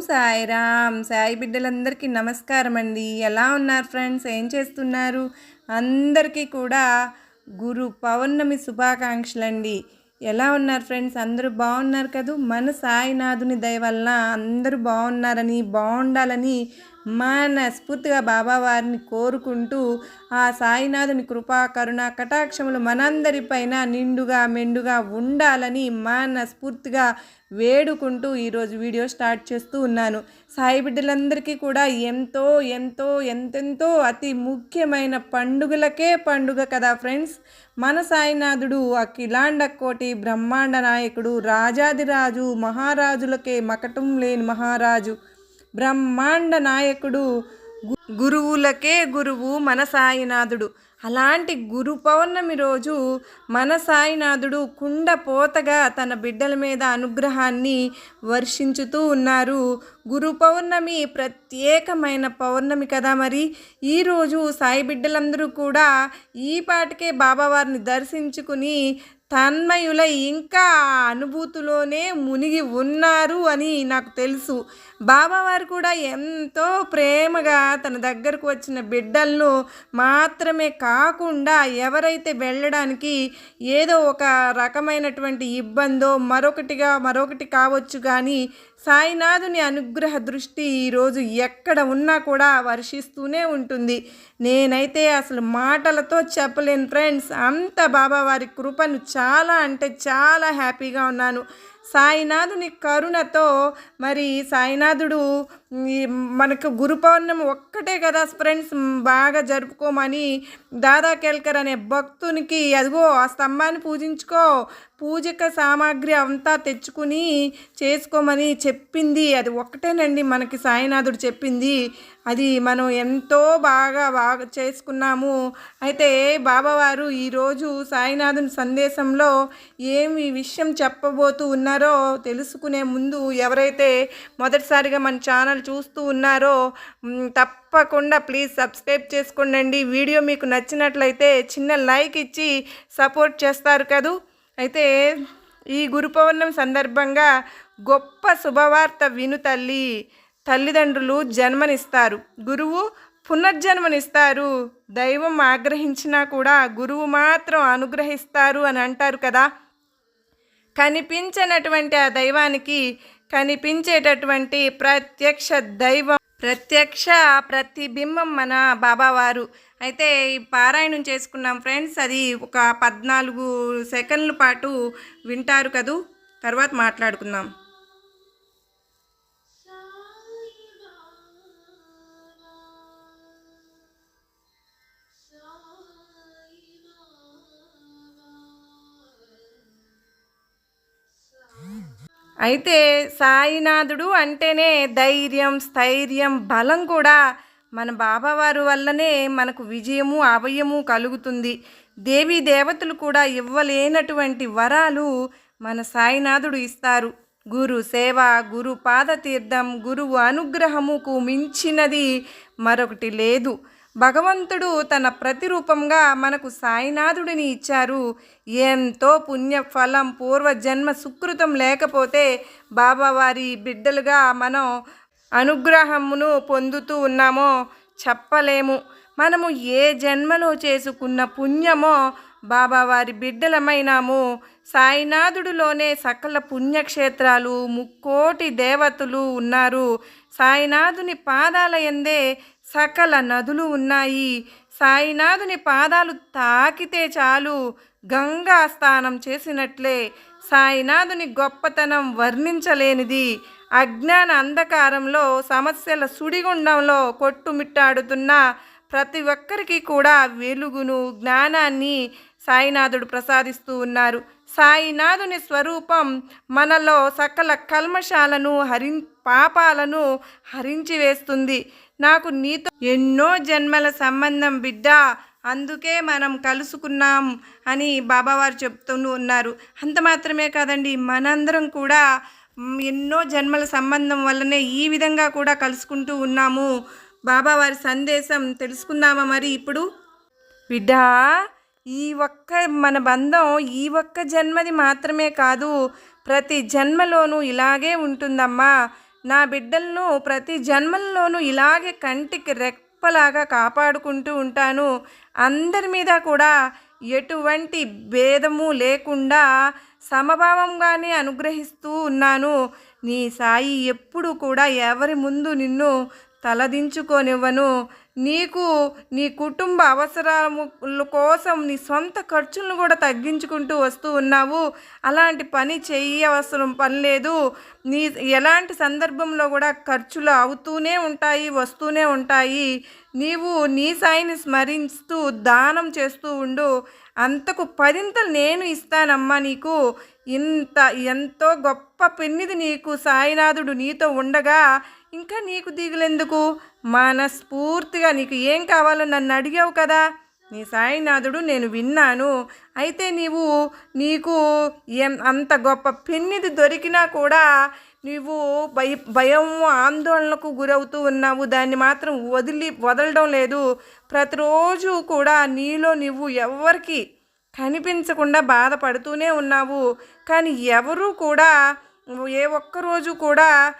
సాయిరామ్. సాయి బిడ్డలందరికీ నమస్కారం అండి ఎలా ఉన్నారు ఫ్రెండ్స్? ఏం చేస్తున్నారు? అందరికీ కూడా గురు పౌర్ణమి శుభాకాంక్షలు అండి ఎలా ఉన్నారు ఫ్రెండ్స్? అందరూ బాగున్నారు కదూ? మన సాయినాథుని దయ వలన అందరూ బాగున్నారని బాగుండాలని మనస్ఫూర్తిగా బాబా వారిని కోరుకుంటూ ఆ సాయినాథుని కృపా కరుణ కటాక్షములు మనందరిపైన నిండుగా మెండుగా ఉండాలని మనస్ఫూర్తిగా వేడుకుంటూ ఈరోజు వీడియో స్టార్ట్ చేస్తూ ఉన్నాను. సాయి బిడ్డలందరికీ కూడా ఎంతో ఎంతో ఎంతెంతో అతి ముఖ్యమైన పండుగలకే పండుగ కదా ఫ్రెండ్స్. మన సాయినాథుడు అఖిలాండ కోటి బ్రహ్మాండ నాయకుడు రాజాదిరాజు మహారాజులకే మకటం లేని మహారాజు. బ్రహ్మాండ నాయకుడు. గురువులకే గురువు మన సాయినాథుడు అలాంటి గురు పౌర్ణమి రోజు మన సాయినాథుడు కుండ పోతగా తన బిడ్డల మీద అనుగ్రహాన్ని వర్షించుతూ ఉన్నారు. గురు పౌర్ణమి ప్రత్యేకమైన పౌర్ణమి కదా మరి. ఈరోజు సాయి బిడ్డలందరూ కూడా ఈ పాటికే బాబావారిని దర్శించుకుని తన్మయుల ఇంకా ఆ అనుభూతిలోనే మునిగి ఉన్నారు అని నాకు తెలుసు. బాబావారు కూడా ఎంతో ప్రేమగా తన దగ్గరకు వచ్చిన బిడ్డలను మాత్రమే కాకుండా ఎవరైతే వెళ్ళడానికి ఏదో ఒక రకమైనటువంటి ఇబ్బందో మరొకటిగా మరొకటి కావచ్చు కానీ సాయినాథుని అనుగ్రహ దృష్టి ఈరోజు ఎక్కడ ఉన్నా కూడా వర్షిస్తూనే ఉంటుంది. నేనైతే అసలు మాటలతో చెప్పలేను ఫ్రెండ్స్. అంత బాబావారి కృపను చాలా అంటే చాలా హ్యాపీగా ఉన్నాను. సాయినాథుని కరుణతో మరి సాయినాథుడు మనకు గురు పౌర్ణమి ఒక్కటే కదా ఫ్రెండ్స్ బాగా జరుపుకోమని దాదా కేల్కర్ అనే భక్తునికి అదిగో ఆ స్తంభాన్ని పూజించుకో పూజక సామాగ్రి అంతా తెచ్చుకుని చేసుకోమని చెప్పింది. అది ఒక్కటేనండి మనకి సాయినాథుడు చెప్పింది. అది మనం ఎంతో బాగా బాగా చేసుకున్నాము. అయితే బాబావారు ఈరోజు సాయినాథుని సందేశంలో ఏమి విషయం చెప్పబోతూ ఉన్నారో తెలుసుకునే ముందు ఎవరైతే మొదటిసారిగా మన ఛానల్ చూస్తూ ఉన్నారో తప్పకుండా ప్లీజ్ సబ్స్క్రైబ్ చేసుకోండి వీడియో మీకు నచ్చినట్లయితే చిన్న లైక్ ఇచ్చి సపోర్ట్ చేస్తారు కదూ. అయితే ఈ గురు సందర్భంగా గొప్ప శుభవార్త విను తల్లి. తల్లిదండ్రులు జన్మనిస్తారు. గురువు పునర్జన్మనిస్తారు. దైవం ఆగ్రహించినా కూడా గురువు మాత్రం అనుగ్రహిస్తారు అని అంటారు కదా. కనిపించనటువంటి ఆ దైవానికి కనిపించేటటువంటి ప్రత్యక్ష దైవం ప్రత్యక్ష ప్రతిబింబం మన బాబావారు. అయితే ఈ పారాయణం చేసుకున్నాం ఫ్రెండ్స్. అది ఒక పద్నాలుగు సెకండ్ల పాటు వింటారు కదూ? తర్వాత మాట్లాడుకుందాం. అయితే సాయినాథుడు అంటేనే ధైర్యం స్థైర్యం బలం కూడా మన బాబావారు వల్లనే మనకు విజయము అభయము కలుగుతుంది. దేవీ దేవతలు కూడా ఇవ్వలేనటువంటి వరాలు మన సాయినాథుడు ఇస్తారు. గురు సేవ గురు పాదతీర్థం గురువు అనుగ్రహముకు మించినది మరొకటి లేదు. భగవంతుడు తన ప్రతిరూపంగా మనకు సాయినాథుడిని ఇచ్చారు. ఎంతో పుణ్య ఫలం పూర్వజన్మ సుకృతం లేకపోతే బాబావారి బిడ్డలుగా మనం అనుగ్రహమును పొందుతూ ఉన్నామో చెప్పలేము. మనము ఏ జన్మలో చేసుకున్న పుణ్యమో బాబావారి బిడ్డలమైనాము. సాయినాథుడిలోనే సకల పుణ్యక్షేత్రాలు ముక్కోటి దేవతలు ఉన్నారు. సాయినాథుని పాదాల ఎందే సకల నదులు ఉన్నాయి. సాయినాథుని పాదాలు తాకితే చాలు. గంగా స్నానం చేసినట్లే. సాయినాథుని గొప్పతనం వర్ణించలేనిది. అజ్ఞాన అంధకారంలో సమస్యల సుడిగుండంలో కొట్టుమిట్టాడుతున్న ప్రతి ఒక్కరికి కూడా వెలుగును జ్ఞానాన్ని సాయినాథుడు ప్రసాదిస్తూ ఉన్నారు. సాయినాథుని స్వరూపం మనలో సకల కల్మషాలను హరి పాపాలను హరించి వేస్తుంది. నాకు నీతో ఎన్నో జన్మల సంబంధం బిడ్డ. అందుకే మనం కలుసుకున్నాం అని బాబావారు చెప్తూ ఉన్నారు. అంత మాత్రమే కాదండి మనందరం కూడా ఎన్నో జన్మల సంబంధం వల్లనే ఈ విధంగా కూడా కలుసుకుంటూ ఉన్నాము. బాబావారి సందేశం తెలుసుకుందామా మరి ఇప్పుడు? బిడ్డా ఈ ఒక్క మన బంధం ఈ ఒక్క జన్మది మాత్రమే కాదు ప్రతి జన్మలోనూ ఇలాగే ఉంటుందమ్మా. నా బిడ్డలను ప్రతి జన్మల్లోనూ ఇలాగే కంటికి రెప్పలాగా కాపాడుకుంటూ ఉంటాను. అందరి మీద కూడా ఎటువంటి భేదము లేకుండా సమభావంగానే అనుగ్రహిస్తూ ఉన్నాను. నీ సాయి ఎప్పుడు కూడా ఎవరి ముందు నిన్ను తలదించుకోనివ్వను. నీకు నీ కుటుంబ అవసరాల కోసం నీ సొంత ఖర్చులను కూడా తగ్గించుకుంటూ వస్తూ ఉన్నావు. అలాంటి పని చేయవసరం పని లేదు. నీ ఎలాంటి సందర్భంలో కూడా ఖర్చులు అవుతూనే ఉంటాయి వస్తూనే ఉంటాయి. నీవు నీ సాయిని స్మరిస్తూ దానం చేస్తూ ఉండు. అంతకు పదింతలు నేను ఇస్తానమ్మా నీకు. ఇంత ఎంతో గొప్ప పిన్నిది నీకు. సాయినాథుడు నీతో ఉండగా ఇంకా నీకు దిగులెందుకు? మనస్ఫూర్తిగా నీకు ఏం కావాలో నన్ను అడిగావు కదా. నీ సాయినాథుడు నేను విన్నాను. అయితే నీవు నీకు ఎం అంత గొప్ప పెన్నిది దొరికినా కూడా నీవు భయ భయం ఆందోళనకు గురవుతూ ఉన్నావు. దాన్ని మాత్రం వదిలి వదలడం లేదు. ప్రతిరోజు కూడా నీలో నువ్వు ఎవరికి కనిపించకుండా బాధపడుతూనే ఉన్నావు. కానీ ఎవరు కూడా ఏ ఒక్కరోజు కూడా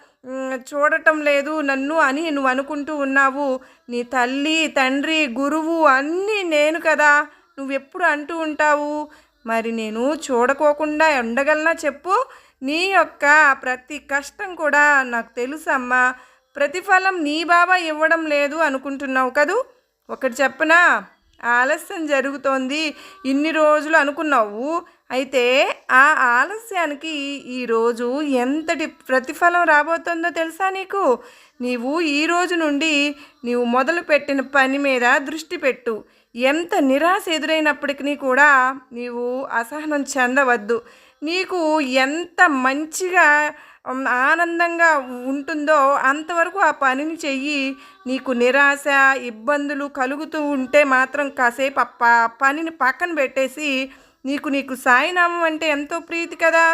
చూడటం లేదు. నన్ను అని నువ్వు అనుకుంటూ ఉన్నావు. నీ తల్లి తండ్రి గురువు అన్నీ నేను కదా. నువ్వెప్పుడు అంటూ ఉంటావు? మరి నేను చూడకోకుండా ఉండగలనా చెప్పు? నీ యొక్క ప్రతి కష్టం కూడా నాకు తెలుసమ్మా. ప్రతిఫలం నీ బాబా ఇవ్వడం లేదు అనుకుంటున్నావు కదూ? ఒకటి చెప్పనా? ఆలస్యం జరుగుతోంది. ఇన్ని రోజులు అనుకున్నావు. అయితే ఆ ఆలస్యానికి ఈరోజు ఎంతటి ప్రతిఫలం రాబోతుందో తెలుసా నీకు? నీవు ఈ రోజు నుండి నీవు మొదలుపెట్టిన పని మీద దృష్టి పెట్టు. ఎంత నిరాశ ఎదురైనప్పటికీ కూడా నీవు అసహనం చెందవద్దు. నీకు ఎంత మంచిగా ఆనందంగా ఉంటుందో అంతవరకు ఆ పనిని చెయ్యి. నీకు నిరాశ ఇబ్బందులు కలుగుతూ ఉంటే మాత్రం కాసేపు ఆ పనిని పక్కన పెట్టేసి నీకు నీకు సాయినామం అంటే ఎంతో ప్రీతి కదా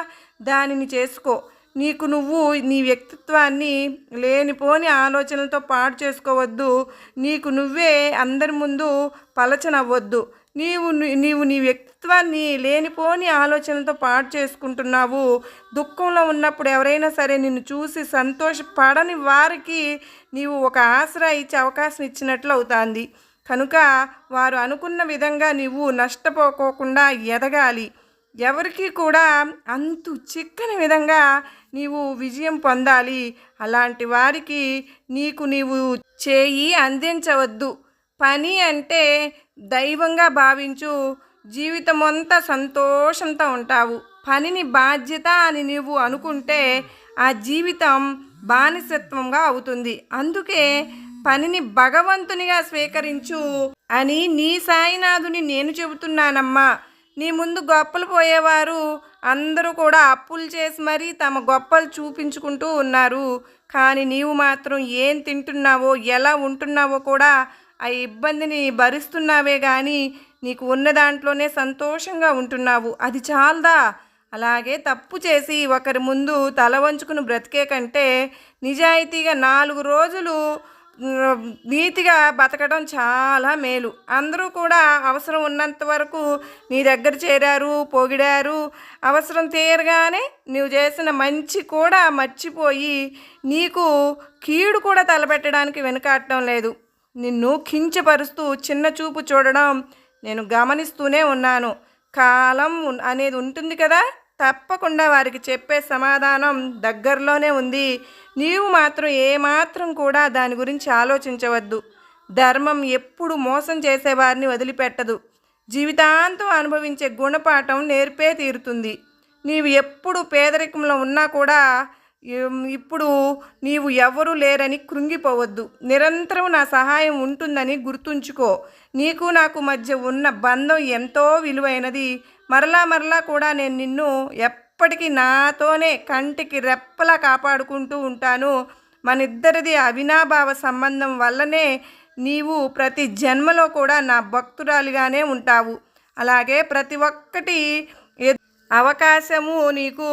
దానిని చేసుకో. నీకు నువ్వు నీ వ్యక్తిత్వాన్ని లేనిపోని ఆలోచనలతో పాడు చేసుకోవద్దు. నీకు నువ్వే అందరి ముందు పలచనవ్వద్దు. నీవు నీవు నీ వ్యక్తిత్వాన్ని లేనిపోని ఆలోచనలతో పాడు చేసుకుంటున్నావు. దుఃఖంలో ఉన్నప్పుడు ఎవరైనా సరే నిన్ను చూసి సంతోషపడని వారికి నీవు ఒక ఆసరా ఇచ్చే అవకాశం ఇచ్చినట్లు అవుతుంది. కనుక వారు అనుకున్న విధంగా నీవు నష్టపోకోకుండా ఎదగాలి. ఎవరికి కూడా అంతు చిక్కని విధంగా నీవు విజయం పొందాలి. అలాంటి వారికి నీకు నీవు చేయి అందించవద్దు. పని అంటే దైవంగా భావించు. జీవితం అంతా సంతోషంతో ఉంటావు. పనిని బాధ్యత అని నీవు అనుకుంటే ఆ జీవితం బానిసత్వంగా అవుతుంది. అందుకే పనిని భగవంతునిగా స్వీకరించు అని నీ సాయినాథుని నేను చెబుతున్నానమ్మా. నీ ముందు గొప్పలు పోయేవారు అందరూ కూడా అప్పులు చేసి మరీ తమ గొప్పలు చూపించుకుంటూ ఉన్నారు. కానీ నీవు మాత్రం ఏం తింటున్నావో ఎలా ఉంటున్నావో కూడా ఆ ఇబ్బందిని భరిస్తున్నావే కానీ నీకు ఉన్న దాంట్లోనే సంతోషంగా ఉంటున్నావు. అది చాలదా? అలాగే తప్పు చేసి ఒకరి ముందు తల వంచుకుని బ్రతికే కంటే నిజాయితీగా నాలుగు రోజులు నీతిగా బతకడం చాలా మేలు. అందరూ కూడా అవసరం ఉన్నంత వరకు నీ దగ్గర చేరారు పొగిడారు. అవసరం తీరగానే నువ్వు చేసిన మంచి కూడా మర్చిపోయి నీకు కీడు కూడా తలపెట్టడానికి వెనుకాడటం లేదు. నిన్ను కించపరుస్తూ చిన్న చూపు చూడడం నేను గమనిస్తూనే ఉన్నాను. కాలం అనేది ఉంటుంది కదా? తప్పకుండా వారికి చెప్పే సమాధానం దగ్గరలోనే ఉంది. నీవు మాత్రం ఏమాత్రం కూడా దాని గురించి ఆలోచించవద్దు. ధర్మం ఎప్పుడు మోసం చేసేవారిని వదిలిపెట్టదు. జీవితాంతం అనుభవించే గుణపాఠం నేర్పే తీరుతుంది. నీవు ఎప్పుడు పేదరికంలో ఉన్నా కూడా ఇప్పుడు నీవు ఎవరు లేరని కృంగిపోవద్దు. నిరంతరం నా సహాయం ఉంటుందని గుర్తుంచుకో. నీకు నాకు మధ్య ఉన్న బంధం ఎంతో విలువైనది. మరలా మరలా కూడా నేను నిన్ను ఎప్పటికీ నాతోనే కంటికి రెప్పలా కాపాడుకుంటూ ఉంటాను. మన ఇద్దరిది అవినాభావ సంబంధం వల్లనే నీవు ప్రతి జన్మలో కూడా నా భక్తురాలిగానే ఉంటావు. అలాగే ప్రతి ఒక్కటి అవకాశము నీకు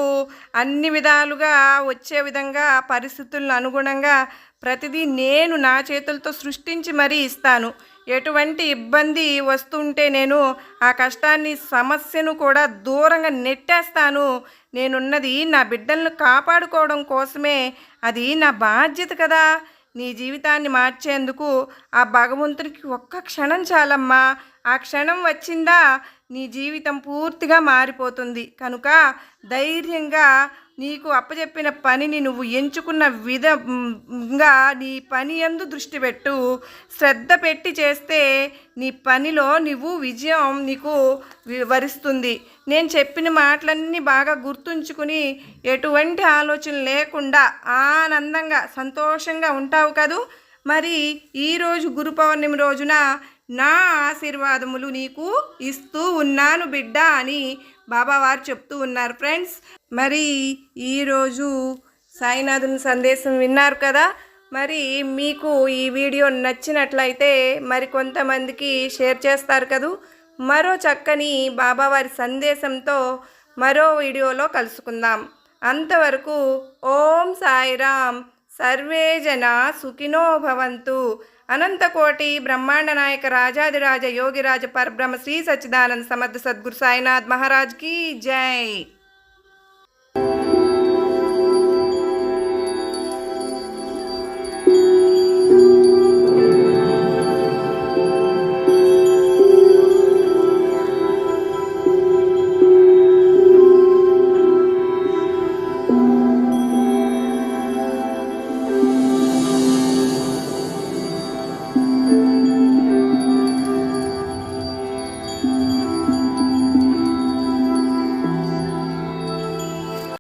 అన్ని విధాలుగా వచ్చే విధంగా పరిస్థితులను అనుగుణంగా ప్రతిదీ నేను నా చేతులతో సృష్టించి మరీ ఇస్తాను. ఎటువంటి ఇబ్బంది వస్తుంటే నేను ఆ కష్టాన్ని సమస్యను కూడా దూరంగా నెట్టేస్తాను. నేనున్నది నా బిడ్డలను కాపాడుకోవడం కోసమే. అది నా బాధ్యత కదా. నీ జీవితాన్ని మార్చేందుకు ఆ భగవంతునికి ఒక్క క్షణం చాలమ్మా. ఆ క్షణం వచ్చిందా నీ జీవితం పూర్తిగా మారిపోతుంది. కనుక ధైర్యంగా నీకు అప్పచెప్పిన పనిని నువ్వు ఎంచుకున్న విధంగా నీ పని ఎందు దృష్టి పెట్టు. శ్రద్ధ పెట్టి చేస్తే నీ పనిలో నువ్వు విజయం నీకు వరిస్తుంది నేను చెప్పిన మాటలన్నీ బాగా గుర్తుంచుకుని ఎటువంటి ఆలోచన లేకుండా ఆనందంగా సంతోషంగా ఉంటావు కదూ? మరి ఈరోజు గురు పౌర్ణమి రోజున నా ఆశీర్వాదములు నీకు ఇస్తూ ఉన్నాను బిడ్డ అని బాబావారు చెప్తూ ఉన్నారు ఫ్రెండ్స్. మరి ఈరోజు సాయినాథుని సందేశం విన్నారు కదా. మరి మీకు ఈ వీడియో నచ్చినట్లయితే మరి కొంతమందికి షేర్ చేస్తారు కదూ. మరో చక్కని బాబావారి సందేశంతో మరో వీడియోలో కలుసుకుందాం. అంతవరకు ఓం సాయిరామ్. సర్వే జన సుఖినో భవంతు. अनकोटि ब्रह्मांड नायक राजादिराज योगिराज परब्रह्म श्री सच्चिदानंद समर्थ सद्गु साईनाथ महाराज की जय।